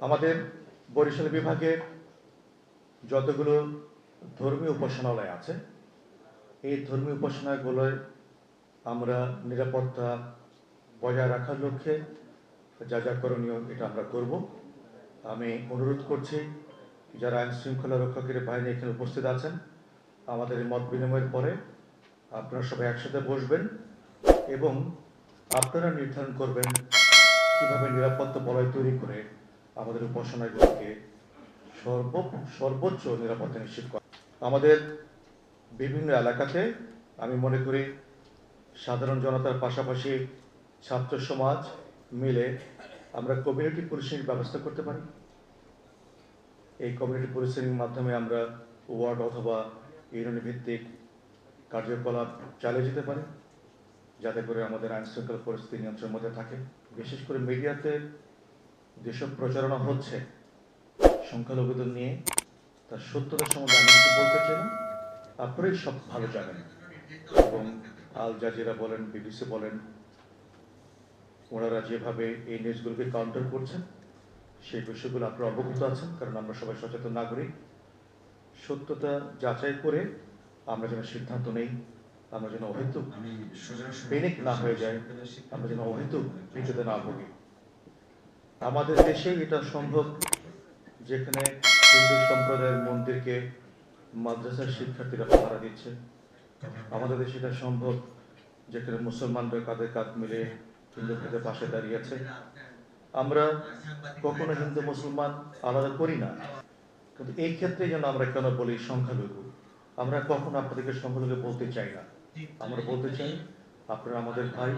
আমাদের বরিশাল বিভাগে যতগুলো ধর্মীয় উপাসনালয় আছে, এই ধর্মীয় উপাসনাগুলোয় আমরা নিরাপত্তা বজায় রাখার লক্ষ্যে যা যা করণীয় এটা আমরা করব। আমি অনুরোধ করছি, যারা আইন শৃঙ্খলা রক্ষাকারী বাহিনী এখানে উপস্থিত আছেন, আমাদের মত বিনিময়ের পরে আপনারা সবাই একসাথে বসবেন এবং আপনারা নির্ধারণ করবেন কীভাবে নিরাপত্তা বলয় তৈরি করে আমাদের উপাসনাগুলোকে সর্ব, সর্বোচ্চ নিরাপত্তা নিশ্চিত করা। আমাদের বিভিন্ন এলাকাতে আমি মনে করি সাধারণ জনতার পাশাপাশি ছাত্র সমাজ মিলে আমরা কমিউনিটি পুলিশিং ব্যবস্থা করতে পারি। এই কমিউনিটি পুলিশিং মাধ্যমে আমরা ওয়ার্ড অথবা ইউনিয়ন ভিত্তিক কার্যকলাপ চালিয়ে যেতে পারি, যাতে করে আমাদের আইন শৃঙ্খলা পরিস্থিতি নিয়ন্ত্রণের মধ্যে থাকে। বিশেষ করে মিডিয়াতে যেসব প্রচারণা হচ্ছে সংখ্যালঘুদের নিয়ে তার সত্যতা সম্বন্ধে আমি কিছু বলতে চাই না। আপনারাই সব ভালো জানেন এবং আল জাজিরা বলেন বিবিসি বলেন ওনারা যেভাবে এই নিউজগুলোকে কাউন্টার করছেন সেই বিষয়গুলো আপনারা অবগত আছেন কারণ আমরা সবাই সচেতন নাগরিক। সত্যতা যাচাই করে আমরা যেন সিদ্ধান্ত নেই আমরা যেন অহেতুক পেনিক না হয়ে যায় আমরা যেন অহেতুক বিপদে না ভুগি। আমাদের দেশে এটা সম্ভব, যেখানে হিন্দু সম্প্রদায়ের মন্দিরকে মাদ্রাসার শিক্ষার্থীরা পাহারা দিচ্ছে। আমাদের দেশে এটা সম্ভব, যেখানে মুসলমানরা কাঁধে কাঁধ মিলে হিন্দুদের পাশে দাঁড়িয়ে আছে। আমরা কখনো হিন্দু, মুসলমান আলাদা করি না। কিন্তু এই ক্ষেত্রে যেন আমরা কেন বলি সংখ্যালঘু, আমরা কখনো আপনাদেরকে সংখ্যালঘু বলতে চাই না। আমরা বলতে চাই আপনারা আমাদের ভাই,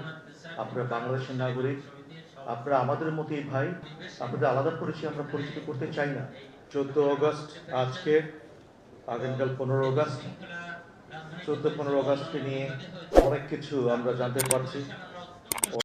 আপনারা বাংলাদেশের নাগরিক, আপনারা আমাদের মতোই ভাই, আপনাদের আলাদা পরিচয় আমরা পরিচিত করতে চাই না। চোদ্দ অগস্ট আজকে, আগামীকাল পনেরো অগস্ট। চোদ্দ পনেরো অগস্টকে নিয়ে অনেক কিছু আমরা জানতে পারছি।